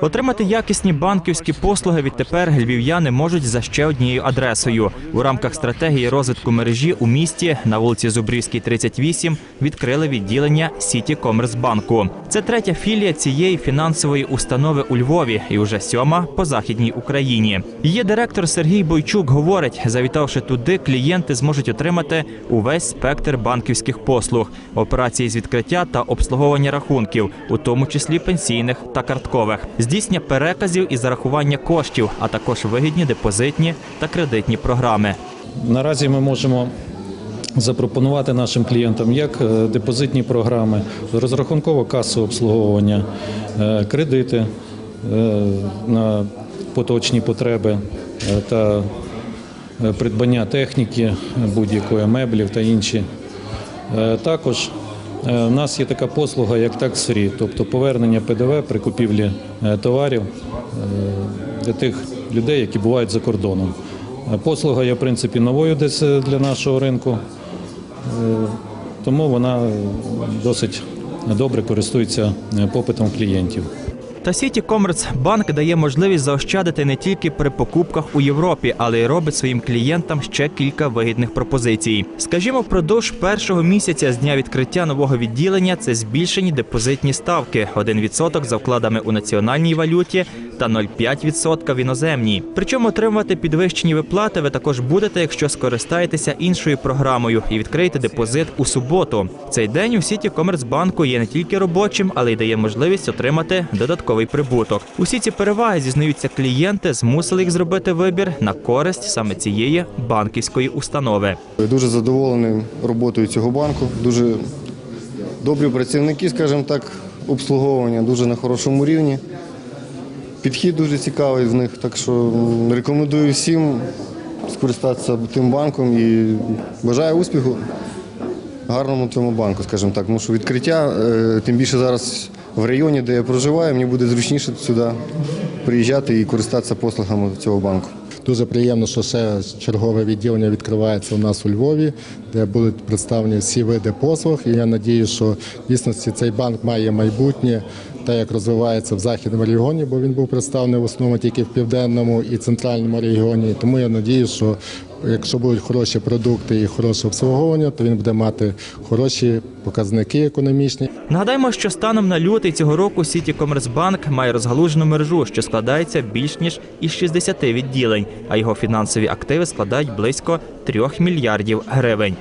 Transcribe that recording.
Отримати якісні банківські послуги відтепер львів'яни можуть за ще однією адресою. У рамках стратегії розвитку мережі у місті на вулиці Зубрівській, 38 відкрили відділення Сіті Комерцбанку. Це третя філія цієї фінансової установи у Львові і вже сьома по західній Україні. Її директор Сергій Бойчук говорить, завітавши туди, клієнти зможуть отримати увесь спектр банківських послуг, операції з відкриття та обслуговування рахунків, у тому числі пенсійних та карткових, здійснення переказів і зарахування коштів, а також вигідні депозитні та кредитні програми. Наразі ми можемо запропонувати нашим клієнтам як е, депозитні програми, розрахунково касове обслуговування, е, кредити е, на поточні потреби та придбання техніки будь-якої меблів та інші. Також у нас є така послуга, як free, тобто повернення ПДВ при купівлі е, товарів е, для тих людей, які бувають за кордоном. Е, Послуга є в принципі новою десь е, для нашого ринку, е, тому вона е, досить добре користується е, попитом клієнтів. Та Сіті Комерцбанк дає можливість заощадити не тільки при покупках у Європі, але й робить своїм клієнтам ще кілька вигідних пропозицій. Скажімо, впродовж першого місяця з дня відкриття нового відділення це збільшені депозитні ставки: 1% за вкладами у національній валюті та 0,5% в іноземній. Причому отримувати підвищені виплати ви також будете, якщо скористаєтеся іншою програмою і відкриєте депозит у суботу. Цей день у сіті Комерцбанку є не тільки робочим, але й дає можливість отримати додатковий прибуток. Усі ці переваги зізнаються клієнти, змусили їх зробити вибір на користь саме цієї банківської установи. Дуже задоволений роботою цього банку. Дуже добрі працівники, скажімо так, обслуговування дуже на хорошому рівні. Підхід дуже цікавий з них, так що рекомендую всім скористатися тим банком і бажаю успіху гарному цьому банку, скажімо так. Тому що відкриття, е, тим більше зараз в районі, де я проживаю, мені буде зручніше сюди приїжджати і користатися послугами цього банку. Дуже приємно, що ще чергове відділення відкривається у нас у Львові, де будуть представлені всі види послуг. І я надію, що дійсно цей банк має майбутнє, те, як розвивається в західному регіоні, бо він був представлений в основному тільки в південному і центральному регіоні. Тому я надію, що якщо будуть хороші продукти і хороше обслуговування, то він буде мати хороші показники економічні. Нагадаємо, що станом на лютий цього року Сіті Комерцбанк має розгалужену мережу, що складається більш ніж із 60 відділень, а його фінансові активи складають близько 3 мільярдів гривень.